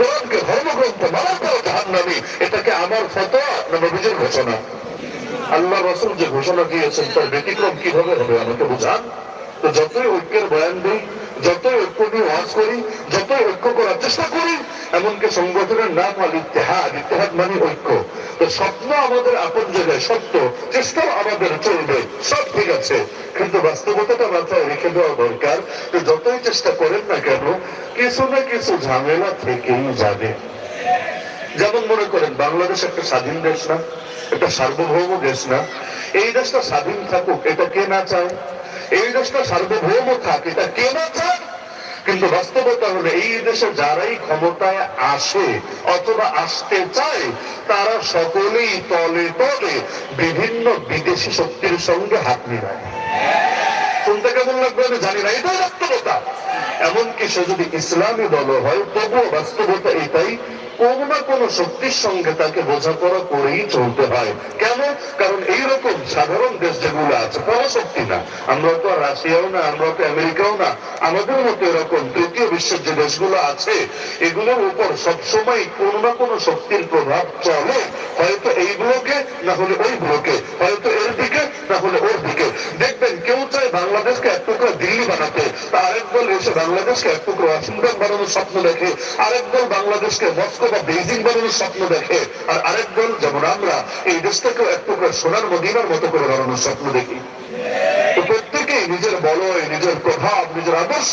কোরআনকে ধর্মগ্রন্থ মানা করো জাহান্নামী, এটাকে আমার ফতোয়া নবীজির ঘোষণা? আল্লাহ রসুল যে ঘোষণা দিয়েছেন তার ব্যতিক্রম কীভাবে হবে আমাকে বুঝান? তো যতই ঐক্যের বয়ান দিই, যতই ঐক্য নিয়ে ওয়াজ করি, যতই ঐক্য করার চেষ্টা করি, এমনকি সংগঠনের নাম হল ইতিহাদ ইতিহাদ মানে ঐক্য। স্বপ্ন আমাদের আপন জায়গায়, সত্য। চেষ্টাও আমাদের চলবে, সব ঠিক আছে। কিন্তু বাস্তবতাটা মাথায় রেখে দেওয়া দরকার যতই চেষ্টা করেন না কেন, কিছু না কিছু ঝামেলা থেকেই যাবে। যেমন মনে করেন, বাংলাদেশ একটা স্বাধীন দেশ না, একটা সার্বভৌম দেশ না। এই দেশটা স্বাধীন থাকুক, এটা কে না চায়? এই দেশটা সার্বভৌম থাক, এটা কে না চায়? কিন্তু বাস্তবতা হলো এই দেশে যারাই ক্ষমতায় আসে অথবা আসতে চায়, তারা সকলেই তলে তলে বিভিন্ন বিদেশি শক্তির সঙ্গে হাত মিলায়। শুনতে কেমন লাগবে আমি জানি না, এটাই বাস্তবতা। এমনকি সে যদি ইসলামী দল হয়, তবুও বাস্তবতা এটাই, কোন না কোন শক্তির সঙ্গে তাকে বোঝাপড়া করেই চলতে হয়। কেন? কারণ এইরকম সাধারণ দেশ যেগুলো আছে পরাশক্তি না। আমরা তো রাশিয়াও না, আমরা তো আমেরিকাও না। আমাদের মতো এরকম তৃতীয় বিশ্বের যে দেশগুলো আছে, এগুলোর উপর সবসময় কোন না কোন শক্তির প্রভাব চলে। হয়তো এই ব্লকে, না হলে ওই ব্লকে। বানাতে এসে বাংলাদেশকে এক টুকরো ওয়াশিংটন বানানোর স্বপ্ন দেখে বাংলাদেশকে মস্কো বা বানানোর স্বপ্ন দেখে, আর যেমন আমরা, এই দেশটাকেও এক টুকরো সোনার মদিনার মতো করে বানানোর স্বপ্ন দেখি। প্রত্যেকেই নিজের বলয়, নিজের প্রভাব, নিজের আদর্শ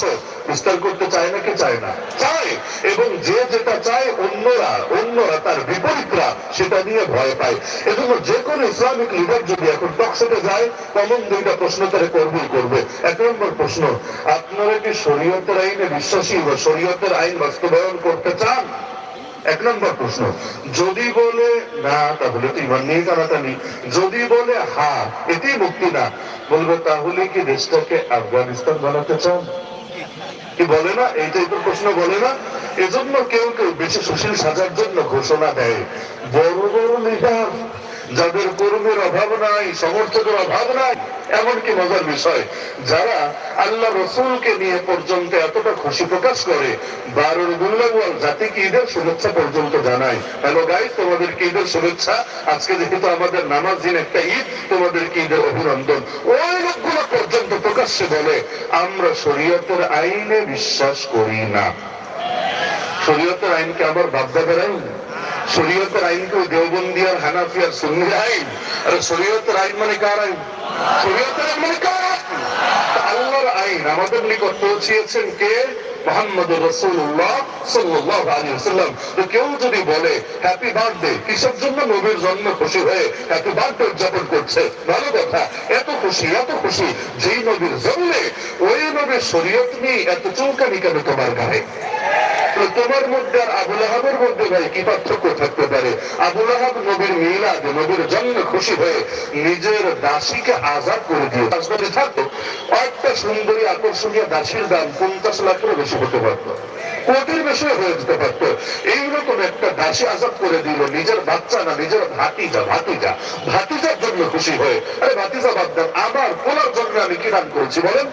বিস্তার করতে চায় না কি চায় না? চায়। এবং যে যেটা চায় অন্যরা অন্যরা তার বিপরীতরা সেটা নিয়ে ভয় পায়। এজন্য যে কোনো ইসলামিক লিডার যদি এখন টকশোতে যায় কমন দুইটা প্রশ্ন তারা করবেই করবে। এক নম্বর প্রশ্ন, আপনারা কি শরীয়তের আইনে বিশ্বাসী বা শরীয়তের আইন বাস্তবায়ন করতে চান? এক নম্বর প্রশ্ন, যদি বলে, না, তাহলে তো ইমান নিয়ে টানাটানি যদি বলে, হা, এতেই মুক্তি না। বলবে, তাহলে কি দেশটাকে আফগানিস্তান বানাতে চান? কি বলে না? এই টাইপের প্রশ্ন, বলে না? এজন্য কেউ কেউ বেশি সুশীল সাজার জন্য ঘোষণা দেয়। বড় বড় লিডার যাদের কর্মীর অভাব নাই, সমর্থকের অভাব নাই, এমনকি মজার বিষয়, যারা আল্লাহ রসুলকে নিয়ে পর্যন্ত এতটা খুশি প্রকাশ করে বারোর গুল্লাগুয়াল জাতিকে ঈদের শুভেচ্ছা পর্যন্ত জানায়। হ্যালো গাইজ তোমাদেরকে ঈদের শুভেচ্ছা। আজকে যেহেতু আমাদের নামাজ দিন একটা ঈদ, তোমাদেরকে ঈদের অভিনন্দন। ওই লোকগুলো পর্যন্ত প্রকাশ্যে বলে, আমরা শরীয়তের আইনে বিশ্বাস করি না। শরীয়তের আইনকে আমার বাপদাদের আইন শরীয়তের আইনকে দেওবন্দি আর হানাফি আর সুন্নির আইন। আরে শরীয়তের আইন মানে কার আইন? শরীয়তের আইন মানে কার আল্লাহর আইন আমাদের নিকট পৌঁছিয়েছেন কে? মোহাম্মদ কেউ যদি বলে জন্য নবীর খুশি হয়ে উদযাপন করছে? ভালো কথা, এত খুশি এত খুশি। যেই নবীর ওই নবীর নিয়ে এত চৌকানি কেন তোমার গায়ে? তো তোমার মধ্যে আর আবুল আহাবের মধ্যে ভাই কি পার্থক্য থাকতে পারে? আবুল আহাব নবীর মিলাদ, নবীর জন্ম খুশি হয়ে নিজের দাসীকে আজাদ করে দিয়ে রাজনীতি থাকতো। একটা সুন্দরী আকর্ষণীয় দাসীর দাম পঞ্চাশ লাখেরও বেশি হতে পারতো। কোটির বেশি হয়ে যেতে পারতো। এইরকম একটা দাসী আজাদ করে দিল, নিজের বাচ্চা না, নিজের ভাতিজা ভাতিজা। ভাতিজার জন্য খুশি হয়ে, আরে ভাতিজা বাদ দেন আমার পোলার জন্য আমি কি দান করেছি বলেন?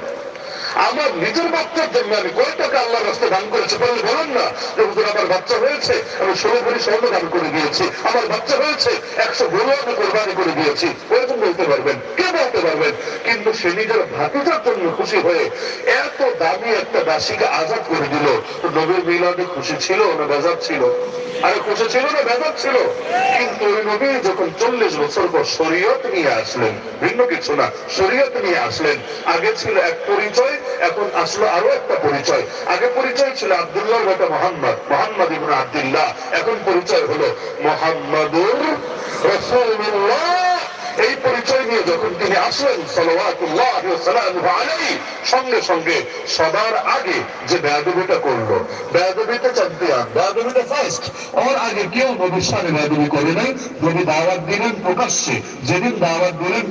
আমার নিজের বাচ্চার জন্য আমি কয় টাকা আল্লাহর রাস্তায় দান করেছি বলে বলেন না যে হুজুর, আমার বাচ্চা হয়েছে, আমি ষোলো ভরি স্বর্ণ দান করে দিয়েছি। আমার বাচ্চা হয়েছে, একশো গরু আমি কোরবানি করে দিয়েছি। ওরকম বলতে পারবেন, কে বলতে পারবেন? কিন্তু সে নিজের ভাতিজার জন্য খুশি হয়ে এত দামি একটা দাসীকে আজাদ করে দিল। নবীর মিলাদে খুশি ছিল না বেজার ছিল? আরে খুশি ছিল না বেজার ছিল। কিন্তু ওই নবী যখন চল্লিশ বছর পর শরীয়ত নিয়ে আসলেন, ভিন্ন কিছু না, শরীয়ত নিয়ে আসলেন, আগে ছিল এক পরিচয়, এখন আসলো আরও একটা পরিচয়। আগে পরিচয় ছিল আব্দুল্লাহ বেটা মোহাম্মদ মোহাম্মদ ইবন আব্দুল্লাহ, এখন পরিচয় হলো মোহাম্মদুর রসুল্লাহ এই পরিচয় নিয়ে যখন তিনি আসলেন আলাইহি, সঙ্গে সঙ্গে সবার আগে যে বেয়াদবিটা করল বেয়াদবিটা ফার্স্ট ওর আগে কেউ নবীর সামনে করে নাই। যদি দাওয়াত দিলেন প্রকাশ্যে, যেদিন দাওয়াত দিলেন